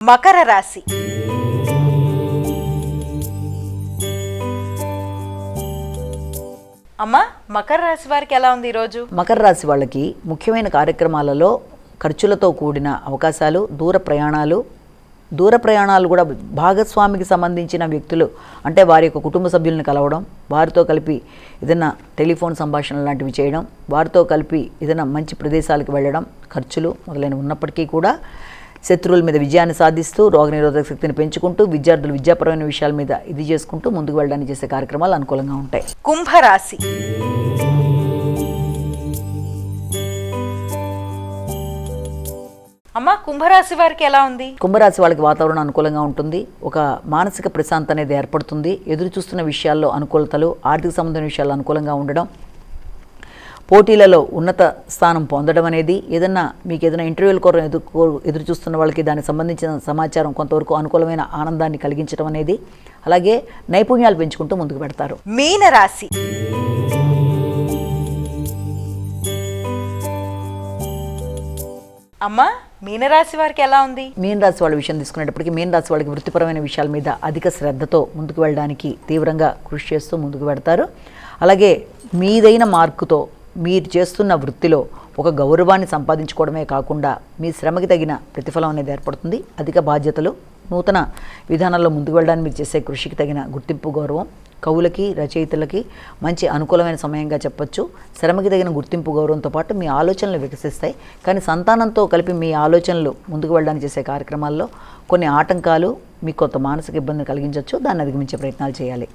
మకర రాశి. అమ్మా మకర రాశి వారికి ఎలా ఉంది ఈరోజు? మకర రాశి వాళ్ళకి ముఖ్యమైన కార్యక్రమాలలో ఖర్చులతో కూడిన అవకాశాలు దూర ప్రయాణాలు దూర ప్రయాణాలు కూడా భాగస్వామికి సంబంధించిన వ్యక్తులు అంటే వారి యొక్క కుటుంబ సభ్యులను కలవడం వారితో కలిపి ఏదైనా టెలిఫోన్ సంభాషణ లాంటివి చేయడం వారితో కలిపి ఏదైనా మంచి ప్రదేశాలకు వెళ్ళడం ఖర్చులు మొదలైన ఉన్నప్పటికీ కూడా శత్రువుల మీద విజయాన్ని సాధిస్తూ రోగనిరోధక శక్తిని పెంచుకుంటూ విద్యార్థులు విద్యాపరమైన విషయాల మీద ఇది చేసుకుంటూ ముందుకు వెళ్ళడానికి చేసే కార్యక్రమాలు అనుకూలంగా ఉంటాయి. కుంభరాశి. అమ్మా కుంభరాశి వారికి ఎలా ఉంది? కుంభరాశి వాళ్ళకి వాతావరణం అనుకూలంగా ఉంటుంది. ఒక మానసిక ప్రశాంతత అనేది ఏర్పడుతుంది. ఎదురు చూస్తున్న విషయాల్లో అనుకూలతలు ఆర్థిక సంబంధమైన విషయాల్లో అనుకూలంగా ఉండడం పోటీలలో ఉన్నత స్థానం పొందడం అనేది ఏదన్నా మీకు ఏదైనా ఇంటర్వ్యూల కొరకు ఎదుర్కో ఎదురు చూస్తున్న వాళ్ళకి దానికి సంబంధించిన సమాచారం కొంతవరకు అనుకూలమైన ఆనందాన్ని కలిగించడం అనేది అలాగే నైపుణ్యాలు పెంచుకుంటూ ముందుకు పెడతారు. మీన రాశి అమ్మా మీనరాశి వారికి ఎలా ఉంది? మీన రాశి వాళ్ళ విషయం తీసుకునేటప్పటికీ మీన రాశి వాళ్ళకి వృత్తిపరమైన విషయాల మీద అధిక శ్రద్ధతో ముందుకు వెళ్ళడానికి తీవ్రంగా కృషి చేస్తూ ముందుకు పెడతారు. అలాగే మీదైన మార్కుతో మీరు చేస్తున్న వృత్తిలో ఒక గౌరవాన్ని సంపాదించుకోవడమే కాకుండా మీ శ్రమకి తగిన ప్రతిఫలం అనేది ఏర్పడుతుంది. అధిక బాధ్యతలు నూతన విధానాల్లో ముందుకు వెళ్ళడానికి మీరు చేసే కృషికి తగిన గుర్తింపు గౌరవం కవులకి రచయితలకి మంచి అనుకూలమైన సమయంగా చెప్పొచ్చు. శ్రమకి తగిన గుర్తింపు గౌరవంతో పాటు మీ ఆలోచనలు వికసిస్తాయి. కానీ సంతానంతో కలిపి మీ ఆలోచనలు ముందుకు వెళ్ళడానికి చేసే కార్యక్రమాల్లో కొన్ని ఆటంకాలు మీకు కొంత మానసిక ఇబ్బంది కలిగించవచ్చు. దాన్ని అధిగమించే ప్రయత్నాలు చేయాలి.